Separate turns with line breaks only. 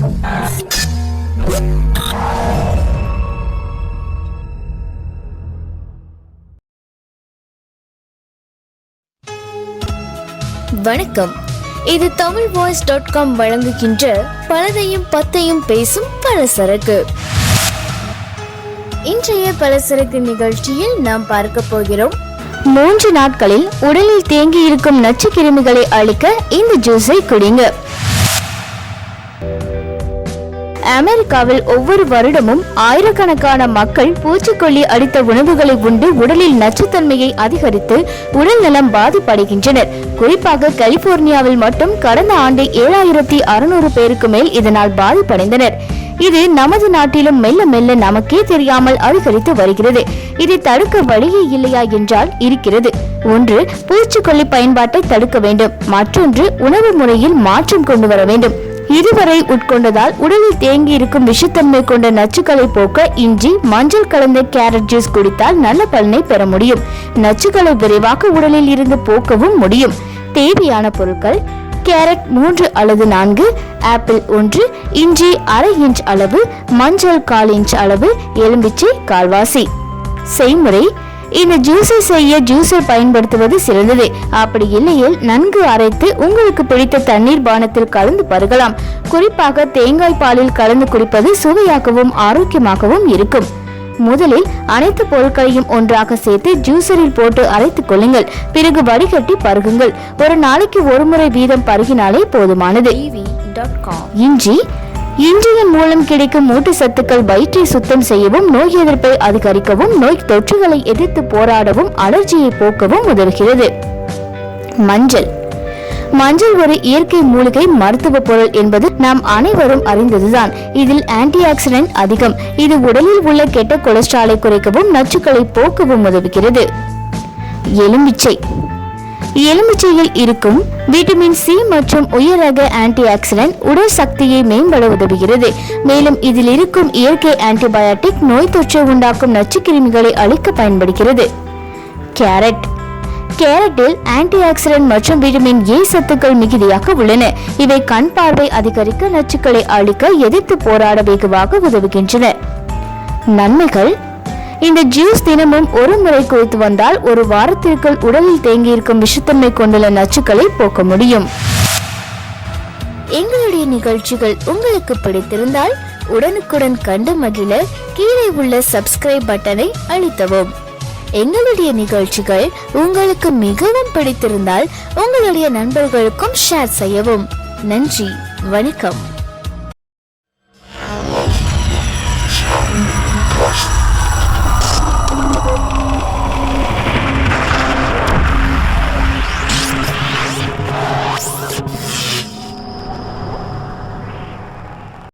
வணக்கம். இது Tamil voice dot com வழங்குகின்ற பலதையும் பத்தையும் பேசும் பலசரக்கு. இன்றைய பலசரக்கு நிகழ்ச்சியில் நாம் பார்க்க போகிறோம். மூன்று நாட்களில் உடலில் தேங்கி இருக்கும் நச்சு கிருமிகளை அழிக்க இந்த ஜூஸை குடிங்க. அமெரிக்காவில் ஒவ்வொரு வருடமும் ஆயிரக்கணக்கான மக்கள் பூச்சிக்கொல்லி அடித்த உணவுகளை உண்டு உடலில் நச்சுத்தன்மையை அதிகரித்து உடல் நலம் பாதிப்படைகின்றனர். குறிப்பாக கலிபோர்னியாவில் மட்டும் கடந்த ஆண்டு ஏழாயிரத்தி அறுநூறு பேருக்கு மேல் இதனால் பாதிப்படைந்தனர். இது நமது நாட்டிலும் மெல்ல மெல்ல நமக்கே தெரியாமல் அதிகரித்து வருகிறது. இதை தடுக்க வழியே இல்லையா என்றால் இருக்கிறது. ஒன்று பூச்சிக்கொல்லி பயன்பாட்டை தடுக்க வேண்டும். மற்றொன்று உணவு முறையில் மாற்றம் கொண்டு வர வேண்டும். இதுவரை உட்கொண்டதால் உடலில் தேங்கி இருக்கும் விஷத்தன்மை கொண்ட நச்சுக்களை போக்க இஞ்சி மஞ்சள் கலந்த கேரட் ஜூஸ் குடித்தால் நல்ல பலனை பெற முடியும். நச்சுக்களை விரைவாக உடலில் இருந்து போக்கவும் முடியும். தேவையான பொருட்கள் கேரட் மூன்று அல்லது நான்கு ஆப்பிள் ஒன்று இஞ்சி அரை இன்ச் அளவு மஞ்சள் கால் இன்ச் அளவு எலும்பிச்சை கால்வாசி. செய்முறை இந்த ஜூஸை செய்ய ஜூஸை பயன்படுத்துவது சிறந்தது. அப்படி இல்லையில் நன்கு அரைத்து உங்களுக்கு பிடித்த தண்ணீர் பானத்தில் கலந்து பருகலாம். குறிப்பாக தேங்காய் பாலில் கலந்து குடிப்பது சுவையாகவும் ஆரோக்கியமாகவும் இருக்கும். முதலில் அனைத்து பொருட்களையும் ஒன்றாக சேர்த்து ஜூசரில் போட்டு அரைத்துக் கொள்ளுங்கள். பிறகு வடிகட்டி பருகுங்கள். ஒரு நாளைக்கு ஒரு முறை வீதம் பருகினாலே போதுமானது. இஞ்சி இஞ்சியின் மூலம் கிடைக்கும் ஊட்டச்சத்துக்கள் வயிற்றை சுத்தம் செய்யவும் நோய் எதிர்ப்பை அதிகரிக்கவும் நோய் தொற்றுகளை எதிர்த்து போராடவும் அலர்ஜியை போக்கவும் உதவுகிறது. மஞ்சள். மஞ்சள் ஒரு இயற்கை மூலிகை மருத்துவ பொருள் என்பது நாம் அனைவரும் அறிந்ததுதான். இதில் ஆன்டி ஆக்சிடென்ட் அதிகம். இது உடலில் உள்ள கெட்ட கொலஸ்ட்ராலை குறைக்கவும் நச்சுக்களை போக்கவும் உதவுகிறது. எலுமிச்சை. எலுமிச்சையில் இருக்கும் விட்டமின் சி மற்றும் உயர் ரக ஆன்டி ஆக்சிடென்ட் உடல் சக்தியை மேம்பட உதவுகிறது. மேலும் இதில் இருக்கும் இயற்கை ஆன்டிபயோட்டிக் நோய் தொற்றை உண்டாக்கும் நச்சுக்கிருமிகளை அழிக்க பயன்படுகிறது. கேரட். கேரட்டில் ஆன்டி ஆக்சிடென்ட் மற்றும் விட்டமின் ஏ சத்துக்கள் மிகுதியாக உள்ளன. இவை கண் பார்வை அதிகரிக்க நச்சுக்களை அழிக்க எதிர்த்து போராட வெகுவாக உதவுகின்றன. நன்மைகள். இந்த ஜூஸ் தினமும் ஒரு முறை குடித்து வந்தால் ஒரு வாரத்திற்குள் உடலில் தேங்கியிருக்கும் விஷத்தன்மை கொண்டுள்ள நச்சுக்களை போக்க முடியும். எங்களுடைய நிகழ்ச்சிகள் உங்களுக்கு பிடித்திருந்தால் உடனுக்குடன் கண்டு மகிழ கீழே உள்ள சப்ஸ்கிரைப் பட்டனை அழுத்தவும். எங்களுடைய நிகழ்ச்சிகள் உங்களுக்கு மிகவும் பிடித்திருந்தால் உங்களுடைய நண்பர்களுக்கும் ஷேர் செய்யவும். நன்றி வணக்கம்.